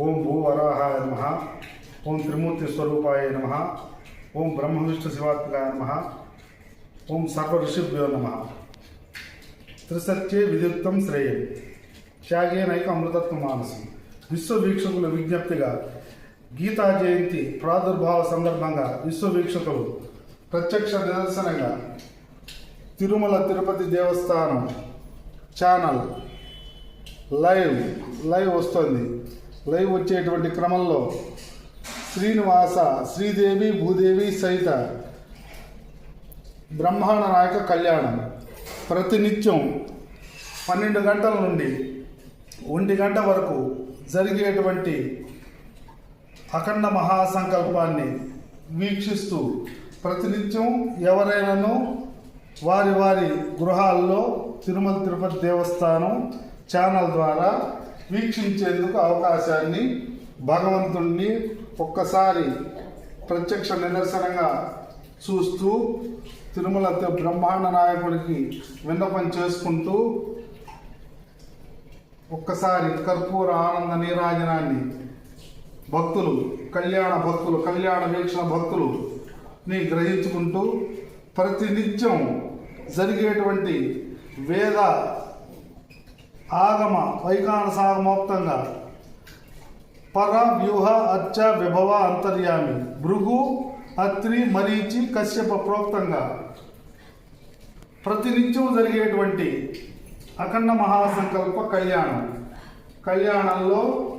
ఓం భూవరాహాయ నమ. ఓం త్రిమూర్తి స్వరూపాయ నమ. ఓం బ్రహ్మ విష్ణు శివాత్మకాయ నమ. ఓం సర్వ ఋషిభ్యో నమ. త్రిసత్యే విద్యుక్తం శ్రేయం. త్యాగే నైక అమృతత్వ మానసం. విశ్వవీక్షకుల విజ్ఞప్తిగా గీతా జయంతి ప్రాదుర్భావ సందర్భంగా విశ్వవీక్షకులు ప్రత్యక్ష నిదర్శనంగా Tirumala Tirupati Devasthanam channel live live వస్తుంది. లైవ్ వచ్చేటువంటి క్రమంలో శ్రీనివాస శ్రీదేవి భూదేవి సహిత బ్రహ్మాండ నాయక కళ్యాణం ప్రతినిత్యం పన్నెండు గంటల నుండి ఒంటి గంట వరకు జరిగేటువంటి అఖండ మహాసంకల్పాన్ని వీక్షిస్తూ ప్రతినిత్యం ఎవరైనాను వారి వారి గృహాల్లో తిరుమల తిరుపతి దేవస్థానం ఛానల్ ద్వారా వీక్షించేందుకు అవకాశాన్ని భగవంతుణ్ణి ఒక్కసారి ప్రత్యక్ష నిదర్శనంగా చూస్తూ తిరుమల బ్రహ్మాండ నాయకుడికి విన్నపం చేసుకుంటూ ఒక్కసారి కర్పూర ఆనంద నీరాజనాన్ని భక్తులు కళ్యాణ భక్తులు కళ్యాణ వీక్షణ భక్తులు ని గ్రహించుకుంటూ ప్రతినిత్యం జరిగేటువంటి వేద ఆగమ వైకానసాగమోక్తంగా పర వ్యూహ అచ్చ విభవ అంతర్యామి. భృగు అత్రి మరీచి కశ్యప ప్రోక్తంగా. ప్రతినిత్యం జరిగేటువంటి అఖండ మహాసంకల్ప కళ్యాణం. కళ్యాణంలో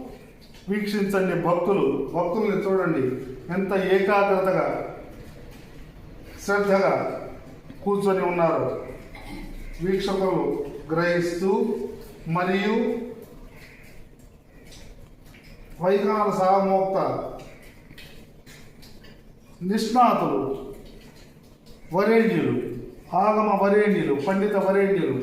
వీక్షించండి భక్తులు. భక్తుల్ని చూడండి. ఎంత ఏకాగ్రతగా శ్రద్ధగా కూర్చొని ఉన్నారు. వీక్షకులు గ్రహిస్తూ మరియు వైకాల సామోక్త నిష్ణాతులు వరేణ్యులు ఆగమ వరేణ్యులు పండిత వరేణ్యులు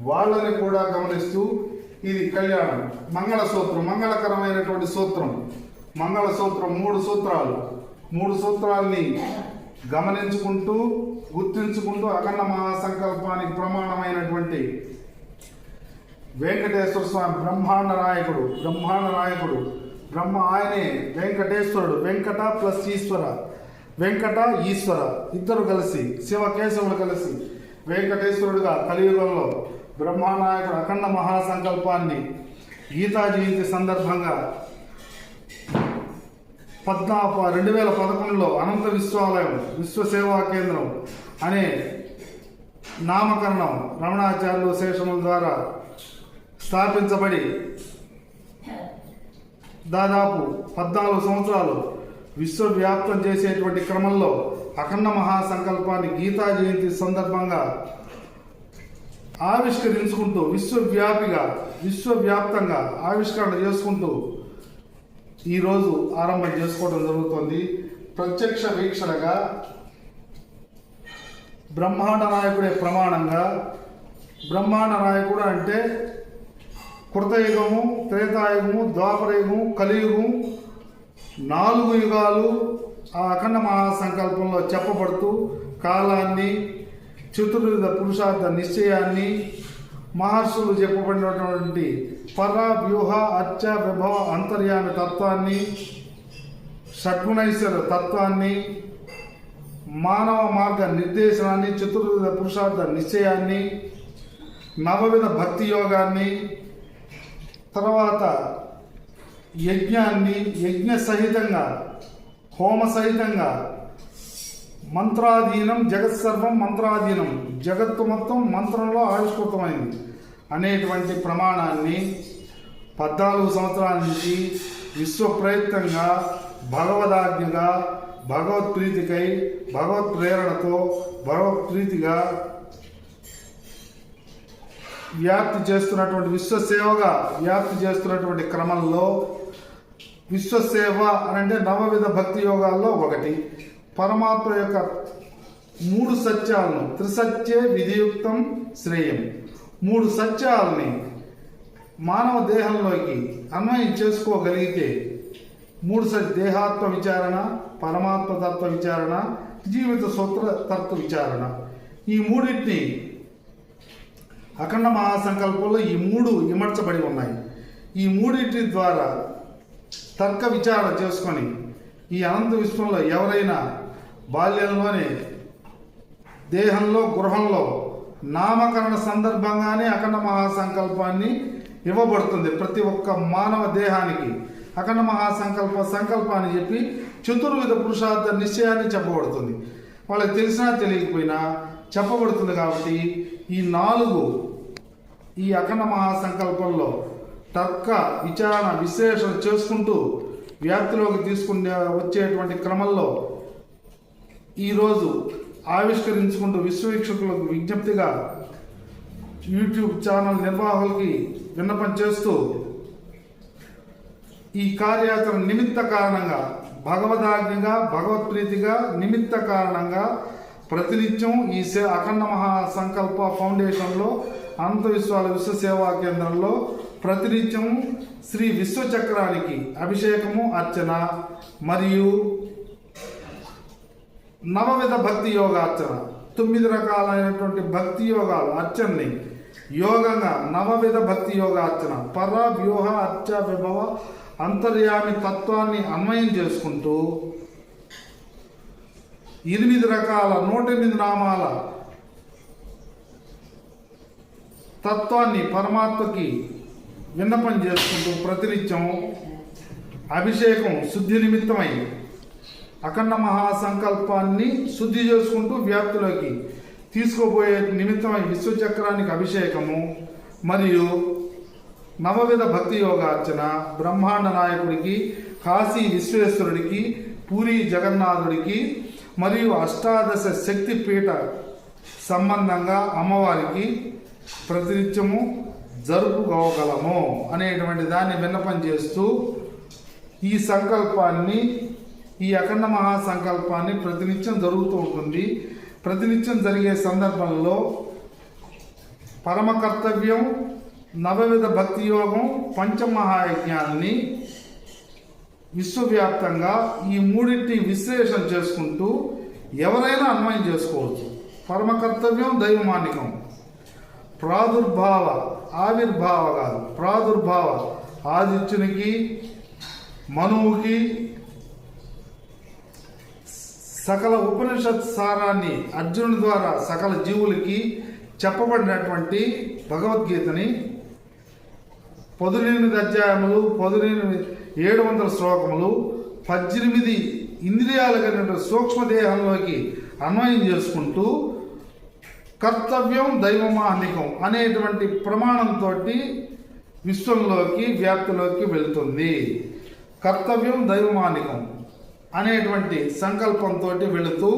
వాళ్ళని కూడా గమనిస్తూ ఇది కళ్యాణం. మంగళ సూత్రం మంగళకరమైనటువంటి సూత్రం. మంగళ సూత్రం మూడు సూత్రాలు. మూడు సూత్రాల్ని గమనించుకుంటూ గుర్తించుకుంటూ అఖండ మహాసంకల్పానికి ప్రమాణమైనటువంటి వెంకటేశ్వర స్వామి బ్రహ్మాండ నాయకుడు బ్రహ్మాండ నాయకుడు. బ్రహ్మ ఆయనే వెంకటేశ్వరుడు. వెంకట ప్లస్ ఈశ్వర. వెంకట ఈశ్వర. ఇద్దరు కలిసి శివ కేశవులు కలిసి వెంకటేశ్వరుడుగా కలియుగంలో బ్రహ్మానాయకుడు అఖండ మహాసంకల్పాన్ని గీతా జయంతి సందర్భంగా పద్నా రెండు వేల పదకొండులో అనంత విశ్వాలయం విశ్వ సేవా కేంద్రం అనే నామకరణం రమణాచార్యులు శేషముల ద్వారా స్థాపించబడి దాదాపు పద్నాలుగు సంవత్సరాలు విశ్వవ్యాప్తం చేసేటువంటి క్రమంలో అఖండ మహాసంకల్పాన్ని గీతా జయంతి సందర్భంగా ఆవిష్కరించుకుంటూ విశ్వవ్యాపిగా విశ్వవ్యాప్తంగా ఆవిష్కరణ చేసుకుంటూ ఈరోజు ఆరంభం చేసుకోవడం జరుగుతుంది. ప్రత్యక్ష వీక్షణగా బ్రహ్మాండ నాయకుడే ప్రమాణంగా బ్రహ్మాండ నాయకుడు అంటే కృతయుగము త్రేతాయుగము ద్వాపరయుగము కలియుగము నాలుగు యుగాలు ఆ అఖండ మహాసంకల్పంలో చెప్పబడుతూ కాలాన్ని చతుర్విధ పురుషార్థ నిశ్చయాన్ని మహర్షులు చెప్పబడినటువంటి పర వ్యూహ అచ్చ విభవ అంతర్యామి తత్వాన్ని షడ్గుణైశ్వర తత్వాన్ని మానవ మార్గ నిర్దేశనాన్ని చతుర్విధ పురుషార్థ నిశ్చయాన్ని నవవిధ భక్తి యోగాన్ని తర్వాత యజ్ఞాన్ని యజ్ఞ సహితంగా హోమ సహితంగా మంత్రాధీనం జగత్ సర్వం మంత్రాధీనం జగత్తు మొత్తం మంత్రంలో ఆవిష్కృతమైంది. అనేటువంటి ప్రమాణాన్ని పద్నాలుగు సంవత్సరాల నుంచి విశ్వ ప్రయత్నంగా భగవదాజ్ఞగా భగవత్ ప్రీతికై భగవత్ ప్రేరణతో భగవత్ ప్రీతిగా వ్యాప్తి చేస్తున్నటువంటి విశ్వసేవగా వ్యాప్తి చేస్తున్నటువంటి క్రమంలో విశ్వసేవ అని అంటే నవవిధ భక్తి యోగాల్లో ఒకటి. పరమాత్మ యొక్క మూడు సత్యాలను త్రిసత్యే విధియుక్తం శ్రేయం. మూడు సత్యాలని మానవ దేహంలోకి అన్వయం చేసుకోగలిగితే మూడు సత్య దేహాత్మ విచారణ పరమాత్మ తత్వ విచారణ జీవిత సూత్ర తత్వ విచారణ. ఈ మూడింటిని అఖండ మహాసంకల్పంలో ఈ మూడు ఇమర్చబడి ఉన్నాయి. ఈ మూడింటి ద్వారా తర్క విచారణ చేసుకొని ఈ అనంత విశ్వంలో ఎవరైనా బాల్యంలోనే దేహంలో గృహంలో నామకరణ సందర్భంగానే అఖండ మహాసంకల్పాన్ని ఇవ్వబడుతుంది. ప్రతి ఒక్క మానవ దేహానికి అఖండ మహాసంకల్ప సంకల్పాన్ని చెప్పి చతుర్విధ పురుషార్థ నిశ్చయాన్ని చెప్పబడుతుంది. వాళ్ళకి తెలిసినా తెలియకపోయినా చెప్పబడుతుంది కాబట్టి ఈ నాలుగు ఈ అఖండ మహాసంకల్పంలో తర్క విచారణ విశ్లేషణ చేసుకుంటూ వ్యాప్తిలోకి తీసుకునే వచ్చేటువంటి క్రమంలో ఈరోజు ఆవిష్కరించుకుంటూ విశ్వవీక్షకులకు విజ్ఞప్తిగా యూట్యూబ్ ఛానల్ నిర్వాహకులకి విన్నపం చేస్తూ ఈ కార్యాచరణ నిమిత్త కారణంగా భగవదాజ్ఞగా భగవత్ప్రీతిగా నిమిత్త కారణంగా ప్రతినిత్యం ఈ సే అఖండ మహా సంకల్ప ఫౌండేషన్లో అనంత విశ్వాల విశ్వ సేవా కేంద్రంలో ప్రతినిత్యం శ్రీ విశ్వచక్రానికి అభిషేకము అర్చన మరియు నవవిధ భక్తి యోగార్చన. తొమ్మిది రకాలైనటువంటి భక్తి యోగాలు. అర్చనని. యోగంగా నవవిధ భక్తి యోగార్చన. పర వ్యూహ అర్చ విభవ అంతర్యామి తత్వాన్ని అన్వయం చేసుకుంటూ ఎనిమిది రకాల నూట ఎనిమిది నామాల తత్వాన్ని పరమాత్మకి విన్నపం చేసుకుంటూ ప్రతినిత్యం అభిషేకం శుద్ధి నిమిత్తమై అఖండ మహాసంకల్పాన్ని శుద్ధి చేసుకుంటూ వ్యాప్తిలోకి తీసుకోబోయే నిమిత్తమై విశ్వచక్రానికి అభిషేకము మరియు నవవిధ భక్తి యోగార్చన బ్రహ్మాండ నాయకుడికి కాశీ విశ్వేశ్వరుడికి పూరి జగన్నాథుడికి మరియు అష్టాదశ శక్తి పీఠ సంబంధంగా అమ్మవారికి ప్రతినిత్యము జరుపుకోగలము అనేటువంటి దాన్ని విన్నపం చేస్తూ ఈ సంకల్పాన్ని ఈ అఖండ మహాసంకల్పాన్ని ప్రతినిత్యం జరుగుతూ ఉంటుంది. ప్రతినిత్యం జరిగే సందర్భంలో పరమ కర్తవ్యం నవవిధ భక్తి యోగం పంచమహాయజ్ఞాన్ని విశ్వవ్యాప్తంగా ఈ మూడింటిని విశ్లేషణ చేసుకుంటూ ఎవరైనా అన్వయం చేసుకోవచ్చు. పరమ కర్తవ్యం దైవమానికం ప్రాదుర్భావ ఆవిర్భావ కాదు ప్రాదుర్భావ. ఆదిత్యునికి మనువుకి సకల ఉపనిషత్ సారాన్ని అర్జునుడి ద్వారా సకల జీవులకి చెప్పబడినటువంటి భగవద్గీతని పదునెనిమిది అధ్యాయములు పదునెనిమిది ఏడు వందల శ్లోకములు పద్దెనిమిది ఇంద్రియాలు కలిగిన సూక్ష్మదేహంలోకి అన్వయం చేసుకుంటూ కర్తవ్యం దైవమానికం అనేటువంటి ప్రమాణంతో విశ్వంలోకి వ్యాప్తిలోకి వెళుతుంది. కర్తవ్యం దైవమానికం అనేటువంటి సంకల్పంతో వెళుతూ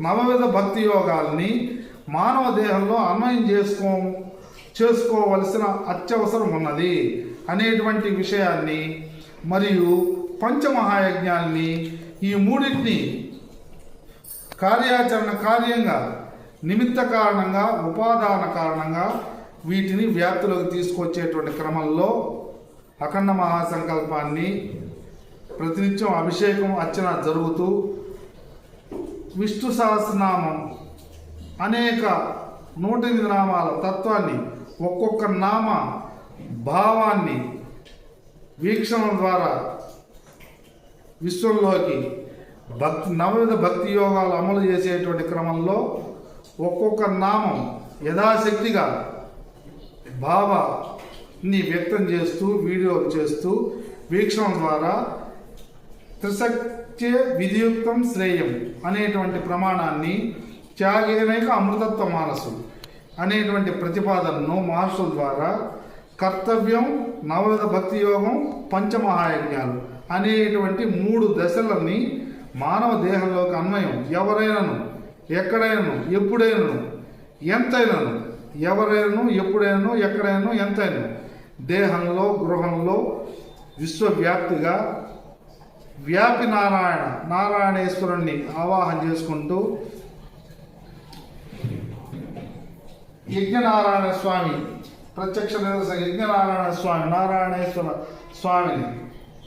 నవవిధ భక్తి యోగాల్ని మానవ దేహంలో అన్వయం చేసుకో చేసుకోవలసిన అత్యవసరం ఉన్నది అనేటువంటి విషయాన్ని మరియు పంచమహాయజ్ఞాల్ని ఈ మూడింటిని కార్యాచరణ కార్యంగా నిమిత్త కారణంగా ఉపాదాన కారణంగా వీటిని వ్యాప్తిలోకి తీసుకొచ్చేటువంటి క్రమంలో అఖండ మహాసంకల్పాన్ని ప్రతినిత్యం అభిషేకం అర్చన జరుగుతూ విష్ణు సహస్రనామం అనేక నూట ఎనిమిది నామాల తత్వాన్ని ఒక్కొక్క నామ భావాన్ని వీక్షణ ద్వారా విశ్వంలోకి భక్తి నవవిధ భక్తి యోగాలు అమలు చేసేటువంటి క్రమంలో ఒక్కొక్క నామం యథాశక్తిగా భావాన్ని వ్యక్తం చేస్తూ వీడియోలు చేస్తూ వీక్షణ ద్వారా త్రిశక్తి విధియుక్తం శ్రేయం అనేటువంటి ప్రమాణాన్ని త్యాగేనైక అమృతత్వ మానసు అనేటువంటి ప్రతిపాదనను మహర్షుల ద్వారా కర్తవ్యం నవవిధ భక్తి యోగం పంచమహాయజ్ఞాలు అనేటువంటి మూడు దశలని మానవ దేహంలోకి అన్వయం ఎవరైనాను ఎక్కడైనాను? ఎప్పుడైనాను? ఎంతైనాను? ఎవరైనాను? ఎప్పుడైనాను? ఎక్కడైనాను? ఎంతైనా దేహంలో గృహంలో విశ్వవ్యాప్తిగా వ్యాపి నారాయణ నారాయణేశ్వరుణ్ణి ఆవాహన చేసుకుంటూ యజ్ఞనారాయణ స్వామి ప్రత్యక్ష నిదర్శన యజ్ఞనారాయణ స్వామి నారాయణేశ్వర స్వామిని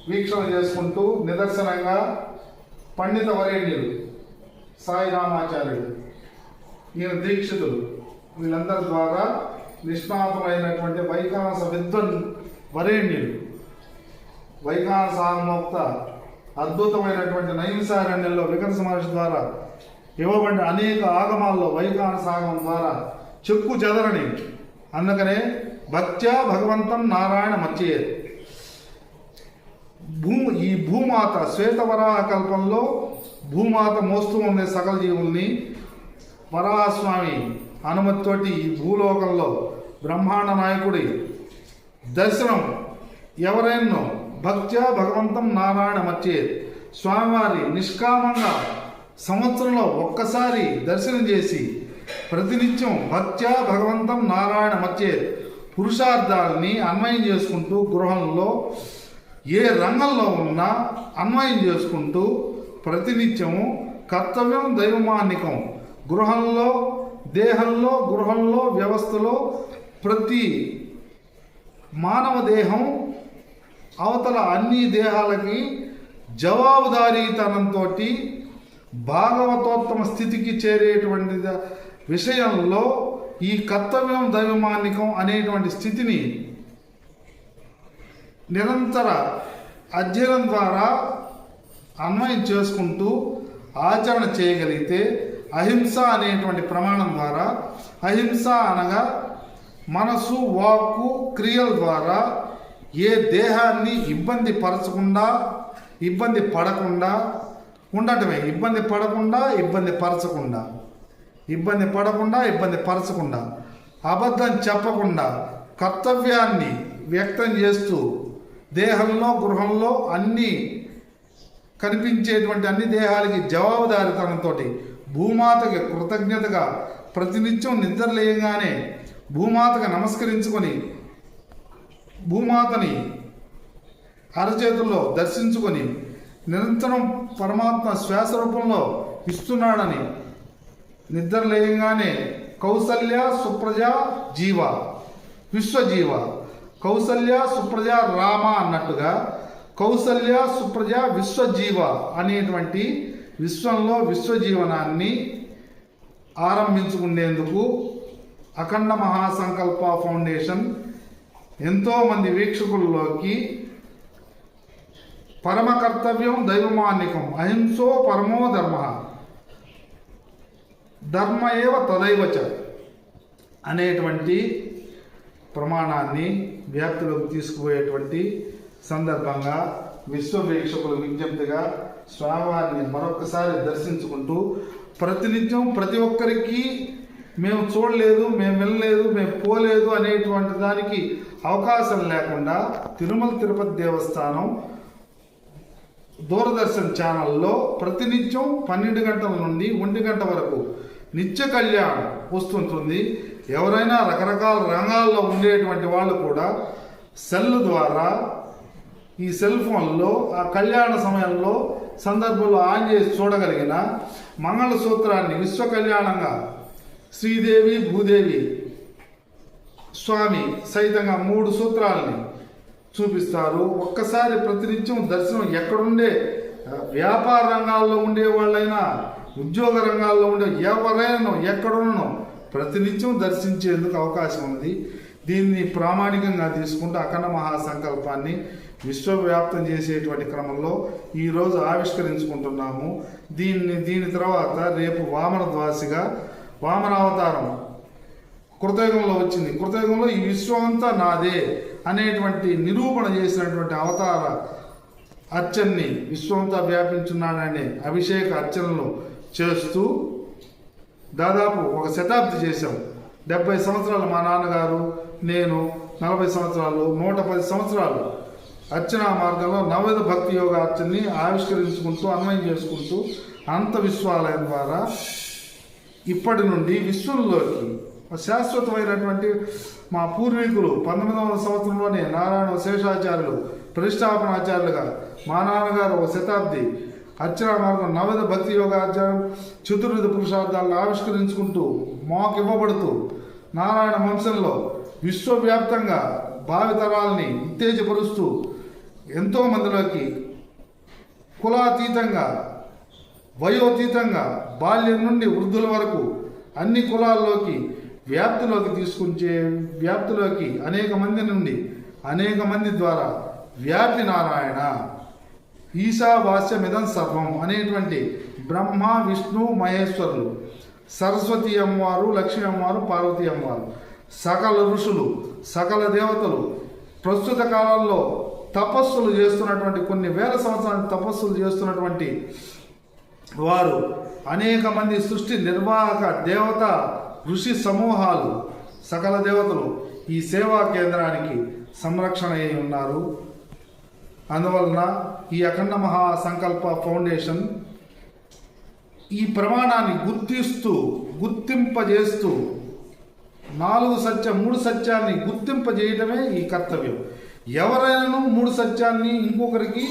వీక్షణ చేసుకుంటూ నిదర్శనంగా పండిత వరేణ్యులు సాయి రామాచార్యుడు. ఈయన దీక్షితులు వీళ్ళందరి ద్వారా నిష్ణాతులైనటువంటి వైకాస విద్వన్ వరేణ్యులు. వైఖాన అద్భుతమైనటువంటి నైమిసారణ్యంలో వికర్ష మహర్షి ద్వారా ఇవ్వబడిన అనేక ఆగమాల్లో వైఖాన ద్వారా చెక్కు చెదరని అందుకనే భక్త్యా భగవంతం నారాయణ మధ్యే భూ ఈ భూమాత శ్వేతవరాహ కల్పంలో భూమాత మోస్తూ ఉండే సకల జీవుల్ని పరమస్వామి అనుమతితోటి ఈ భూలోకంలో బ్రహ్మాండ నాయకుడి దర్శనం ఎవరైనా భక్త్యా భగవంతం నారాయణ మధ్యే స్వామివారి నిష్కామంగా సంవత్సరంలో ఒక్కసారి దర్శనం చేసి ప్రతినిత్యం భక్త్యా భగవంతం నారాయణ మధ్యే పురుషార్థాలని అన్వయం చేసుకుంటూ గృహంలో ఏ రంగంలో ఉన్నా అన్వయం చేసుకుంటూ ప్రతినిత్యము కర్తవ్యం దైవమాన్నికం. గృహంలో దేహంలో గృహంలో వ్యవస్థలో ప్రతి మానవ దేహం అవతల అన్ని దేహాలకి జవాబుదారీతనంతో భాగవతోత్తమ స్థితికి చేరేటువంటి విషయంలో ఈ కర్తవ్యం దైవమాన్నికం అనేటువంటి స్థితిని నిరంతర అధ్యయనం ద్వారా అన్వయం చేసుకుంటూ ఆచరణ చేయగలిగితే అహింస అనేటువంటి ప్రమాణం ద్వారా అహింస అనగా మనసు వాక్కు క్రియల ద్వారా ఏ దేహాన్ని ఇబ్బంది పరచకుండా ఇబ్బంది పడకుండా ఉండటమే ఇబ్బంది పడకుండా ఇబ్బంది పరచకుండా ఇబ్బంది పడకుండా ఇబ్బంది పరచకుండా అబద్ధం చెప్పకుండా కర్తవ్యాన్ని వ్యక్తం చేస్తూ దేహంలో గృహంలో అన్ని కనిపించేటువంటి అన్ని దేహాలకి జవాబుదారితనంతో భూమాతకి కృతజ్ఞతగా ప్రతినిత్యం నిద్రలేయగానే భూమాతకు నమస్కరించుకొని భూమాతని అరచేతుల్లో దర్శించుకొని నిరంతరం పరమాత్మ శ్వాస రూపంలో ఇస్తున్నాడని నిద్రలేయంగానే కౌసల్య సుప్రజ జీవ విశ్వజీవ కౌసల్య సుప్రజ రామ అన్నట్టుగా కౌసల్య సుప్రజ విశ్వజీవ అనేటువంటి విశ్వంలో విశ్వజీవనాన్ని ఆరంభించుకునేందుకు అఖండ మహాసంకల్ప ఫౌండేషన్ ఎంతోమంది వీక్షకుల్లోకి పరమ కర్తవ్యం అహింసో పరమో ధర్మ ధర్మ ఏవ తదైవచ అనేటువంటి ప్రమాణాన్ని వ్యాప్తిలోకి తీసుకుపోయేటువంటి సందర్భంగా విశ్వ వీక్షకుల విజ్ఞప్తిగా స్వామివారిని మరొకసారి దర్శించుకుంటూ ప్రతినిత్యం ప్రతి ఒక్కరికి మేము చూడలేదు మేము వెళ్ళలేదు మేము పోలేదు అనేటువంటి దానికి అవకాశం లేకుండా తిరుమల తిరుపతి దేవస్థానం దూరదర్శన్ ఛానల్లో ప్రతినిత్యం పన్నెండు గంటల నుండి ఒంటి గంట వరకు నిత్య కళ్యాణం వస్తుంటుంది. ఎవరైనా రకరకాల రంగాల్లో ఉండేటువంటి వాళ్ళు కూడా సెల్ ద్వారా ఈ సెల్ ఫోన్లో ఆ కళ్యాణ సమయంలో సందర్భంలో ఆన్ చేసి చూడగలిగిన మంగళసూత్రాన్ని విశ్వ కళ్యాణంగా శ్రీదేవి భూదేవి స్వామి సైతంగా మూడు సూత్రాలని చూపిస్తారు. ఒక్కసారి ప్రతినిత్యం దర్శనం ఎక్కడుండే వ్యాపార రంగాల్లో ఉండే వాళ్ళైనా ఉద్యోగ రంగాల్లో ఉండే ఎవరైనా ఎక్కడున్నో ప్రతినిత్యం దర్శించేందుకు అవకాశం ఉంది. దీన్ని ప్రామాణికంగా తీసుకుంటూ అఖండ మహాసంకల్పాన్ని విశ్వవ్యాప్తం చేసేటువంటి క్రమంలో ఈరోజు ఆవిష్కరించుకుంటున్నాము. దీన్ని దీని తర్వాత రేపు వామన ద్వాసిగా వామనావతారం కృతయుగంలో వచ్చింది. కృతయుగంలో ఈ విశ్వం అంతా నాదే అనేటువంటి నిరూపణ చేసినటువంటి అవతార అర్చన్ని విశ్వంతా వ్యాపించున్నాడనే అభిషేక అర్చనలు చేస్తూ దాదాపు ఒక శతాబ్ది చేశాం. డెబ్బై సంవత్సరాలు మా నాన్నగారు నేను నలభై సంవత్సరాలు నూట పది సంవత్సరాలు అర్చనా మార్గంలో నవవిధ భక్తి యోగ అర్చనని ఆవిష్కరించుకుంటూ అన్వయం చేసుకుంటూ అంత విశ్వాలయం ద్వారా ఇప్పటి నుండి విశ్వంలోకి శాశ్వతమైనటువంటి మా పూర్వీకులు పంతొమ్మిది వందల సంవత్సరంలోనే నారాయణ శేషాచార్యులు ప్రతిష్టాపనాచార్యులుగా మా నాన్నగారు ఒక శతాబ్ది అర్చన మార్గం నవద భక్తి యోగాచారం చతుర్విధ పురుషార్థాలను ఆవిష్కరించుకుంటూ మాకు ఇవ్వబడుతూ నారాయణ వంశంలో విశ్వవ్యాప్తంగా భావితరాల్ని ఉత్తేజపరుస్తూ ఎంతో మందిలోకి కులాతీతంగా వయోతీతంగా బాల్యం నుండి వృద్ధుల వరకు అన్ని కులాల్లోకి వ్యాప్తిలోకి తీసుకుంచే వ్యాప్తిలోకి అనేక మంది నుండి అనేక మంది ద్వారా వ్యాపి నారాయణ. ఈశావాస్యమిదం సర్వం అనేటువంటి బ్రహ్మ విష్ణు మహేశ్వరులు సరస్వతి అమ్మవారు లక్ష్మీ అమ్మవారు పార్వతీ అమ్మవారు సకల ఋషులు సకల దేవతలు ప్రస్తుత కాలంలో తపస్సులు చేస్తున్నటువంటి కొన్ని వేల సంవత్సరాల తపస్సులు చేస్తున్నటువంటి వారు అనేక మంది సృష్టి నిర్వాహక దేవత ఋషి సమూహాలు సకల దేవతలు ఈ సేవా కేంద్రానికి సంరక్షణ అయి ఉన్నారు. అందువలన ఈ అఖండ మహా సంకల్ప ఫౌండేషన్ ఈ ప్రమాణాన్ని గుర్తిస్తూ గుర్తింపజేస్తూ నాలుగు సత్య మూడు సత్యాన్ని గుర్తింపజేయటమే ఈ కర్తవ్యం. ఎవరైనాను మూడు సత్యాన్ని ఇంకొకరికి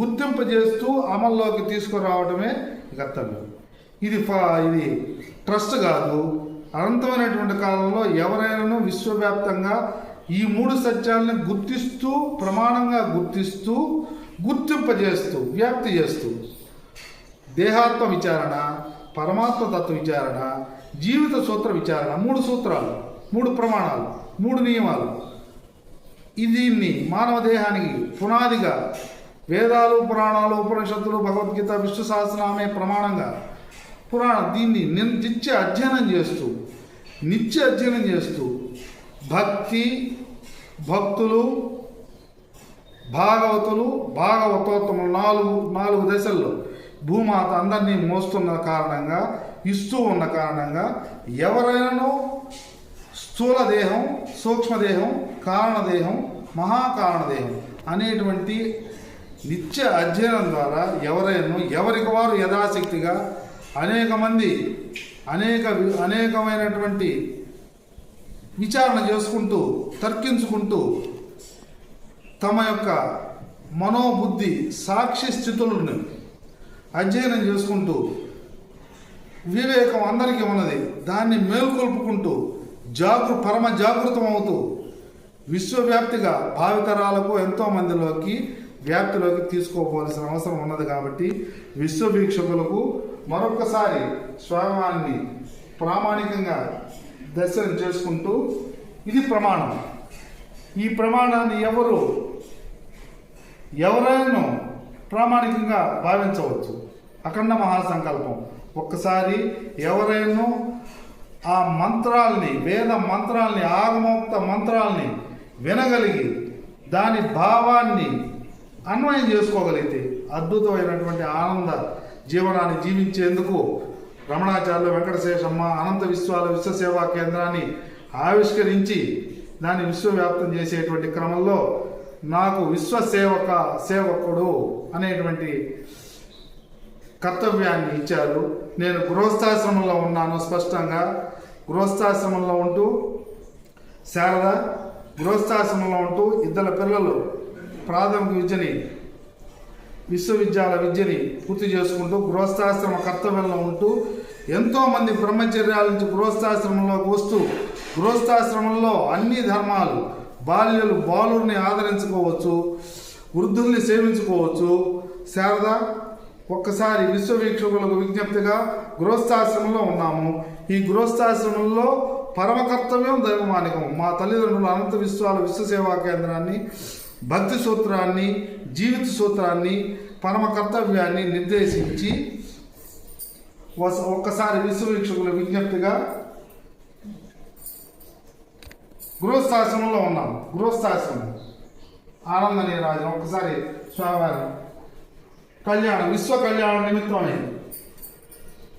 గుర్తింపజేస్తూ అమల్లోకి తీసుకురావడమే కర్తవ్యం. ఇది ఫా ఇది ట్రస్ట్ కాదు. అనంతమైనటువంటి కాలంలో ఎవరైనాను విశ్వవ్యాప్తంగా ఈ మూడు సత్యాలను గుర్తిస్తూ ప్రమాణంగా గుర్తిస్తూ గుర్తింపజేస్తూ వ్యాప్తి చేస్తూ దేహాత్మ విచారణ పరమాత్మ తత్వ విచారణ జీవిత సూత్ర విచారణ మూడు సూత్రాలు మూడు ప్రమాణాలు మూడు నియమాలు. దీన్ని మానవ దేహానికి పునాదిగా. వేదాలు పురాణాలు ఉపనిషత్తులు భగవద్గీత విష్ణు సహస్రనామే ప్రమాణంగా పురాణ దీన్ని నిన్- నిత్య అధ్యయనం చేస్తూ నిత్య అధ్యయనం చేస్తూ భక్తి భక్తులు భాగవతులు భాగవతోత్తములు నాలుగు నాలుగు దశల్లో భూమాత అందరినీ మోస్తున్న కారణంగా ఇస్తూ ఉన్న కారణంగా ఎవరైనానో స్థూలదేహం సూక్ష్మదేహం కారణదేహం మహాకారణదేహం అనేటువంటి నిత్య అధ్యయనం ద్వారా ఎవరైనా ఎవరికి వారు యథాశక్తిగా అనేక మంది అనేక వి- అనేకమైనటువంటి విచారణ చేసుకుంటూ తర్కించుకుంటూ తమ యొక్క మనోబుద్ధి సాక్షి స్థితులను అధ్యయనం చేసుకుంటూ వివేకం అందరికీ ఉన్నది. దాన్ని మేల్కొల్పుకుంటూ జాగృ పరమ జాగృతం అవుతూ విశ్వవ్యాప్తిగా భావితరాలకు ఎంతో మందిలోకి వ్యాప్తిలోకి తీసుకోపోవలసిన అవసరం ఉన్నది కాబట్టి విశ్వ వీక్షకులకు మరొకసారి స్వామివారిని ప్రామాణికంగా దర్శనం చేసుకుంటూ ఇది ప్రమాణం. ఈ ప్రమాణాన్ని ఎవరు ఎవరైనా ప్రామాణికంగా భావించవచ్చు. అఖండ మహాసంకల్పం. ఒక్కసారి ఎవరైనా ఆ మంత్రాల్ని వేద మంత్రాల్ని ఆగమోక్త మంత్రాల్ని వినగలిగి దాని భావాన్ని అన్వయం చేసుకోగలిగితే అద్భుతమైనటువంటి ఆనంద జీవనాన్ని జీవించేందుకు రమణాచార్యులు వెంకటశేషమ్మ అనంత విశ్వాల విశ్వసేవా కేంద్రాన్ని ఆవిష్కరించి దాన్ని విశ్వవ్యాప్తం చేసేటువంటి క్రమంలో నాకు విశ్వసేవక సేవకుడు అనేటువంటి కర్తవ్యాన్ని ఇచ్చారు. నేను గృహస్థాశ్రమంలో ఉన్నాను స్పష్టంగా. గృహస్థాశ్రమంలో ఉంటూ శారద గృహస్థాశ్రమంలో ఉంటూ ఇద్దరు పిల్లలు ప్రాథమిక విద్యని విశ్వవిద్యాలయ విద్యని పూర్తి చేసుకుంటూ గృహస్థాశ్రమ కర్తవ్యంలో ఉంటూ ఎంతోమంది బ్రహ్మచర్యాల నుంచి గృహస్థాశ్రమంలోకి వస్తూ గృహస్థాశ్రమంలో అన్ని ధర్మాలు బాల్యులు బాలుర్ని ఆదరించుకోవచ్చు వృద్ధుల్ని సేవించుకోవచ్చు. శారద ఒక్కసారి విశ్వవీక్షకులకు విజ్ఞప్తిగా గృహస్థాశ్రమంలో ఉన్నాము. ఈ గృహస్థాశ్రమంలో పరమ కర్తవ్యం దైవమానికం. మా తల్లిదండ్రులు అనంత విశ్వాల విశ్వసేవా కేంద్రాన్ని భక్తి సూత్రాన్ని జీవిత సూత్రాన్ని పరమ కర్తవ్యాన్ని నిర్దేశించి వస- ఒక్కసారి విశ్వవీక్షకుల విజ్ఞప్తిగా గృహస్థాశ్రమంలో ఉన్నాము. గృహస్థాశ్రమం. ఆనందనీయరాజు ఒక్కసారి స్వామివారి. కళ్యాణం విశ్వ కళ్యాణ నిమిత్తమై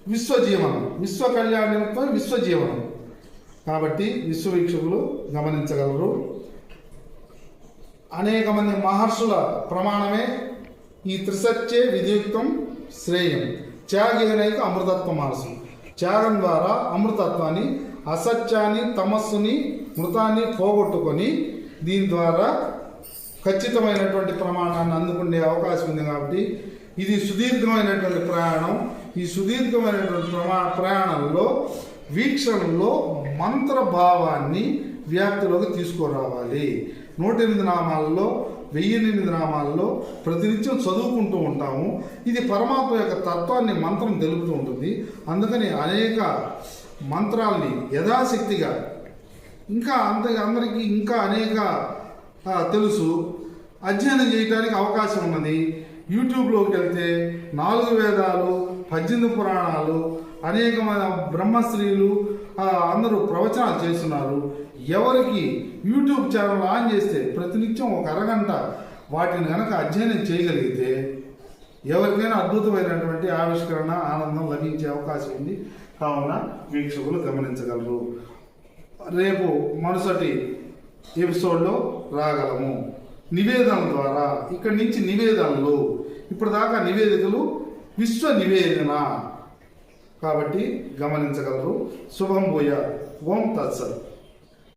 విశ్వ జీవనం విశ్వ కళ్యాణ నిమిత్తం విశ్వ జీవనం కాబట్టి విశ్వవీక్షకులు గమనించగలరు. అనేక మంది మహర్షుల ప్రమాణమే ఈ త్రిసత్యే విధియుక్తం శ్రేయం. త్యాగేనైక అమృతత్వ మహర్షులు త్యాగం ద్వారా అమృతత్వాన్ని అసత్యాన్ని తమస్సుని మృతాన్ని పోగొట్టుకొని దీని ద్వారా ఖచ్చితమైనటువంటి ప్రమాణాన్ని అందుకునే అవకాశం ఉంది కాబట్టి ఇది సుదీర్ఘమైనటువంటి ప్రయాణం. ఈ సుదీర్ఘమైనటువంటి ప్రమా ప్రయాణంలో వీక్షణలో మంత్రభావాన్ని వ్యాప్తిలోకి తీసుకురావాలి. నూట ఎనిమిది నామాల్లో వెయ్యి ఎనిమిది నామాల్లో ప్రతినిత్యం చదువుకుంటూ ఉంటాము. ఇది పరమాత్మ యొక్క తత్వాన్ని మంత్రం తెలుపుతూ ఉంటుంది. అందుకని అనేక మంత్రాల్ని యథాశక్తిగా ఇంకా అంత అందరికీ ఇంకా అనేక తెలుసు. అధ్యయనం చేయడానికి అవకాశం ఉన్నది. యూట్యూబ్లోకి వెళ్తే నాలుగు వేదాలు పద్దెనిమిది పురాణాలు అనేకమైన బ్రహ్మశ్రీలు అందరూ ప్రవచనాలు చేస్తున్నారు. ఎవరికి యూట్యూబ్ ఛానల్ ఆన్ చేస్తే ప్రతినిత్యం ఒక అరగంట వాటిని కనుక అధ్యయనం చేయగలిగితే ఎవరికైనా అద్భుతమైనటువంటి ఆవిష్కరణ ఆనందం లభించే అవకాశం ఉంది. కావున వీక్షకులు గమనించగలరు. రేపు మరుసటి ఎపిసోడ్లో రాగలము. నివేదన ద్వారా ఇక్కడి నుంచి నివేదనలు ఇప్పుడు దాకా నివేదికలు విశ్వ నివేదన కాబట్టి గమనించగలరు. శుభం భూయ ఓం తత్సత్.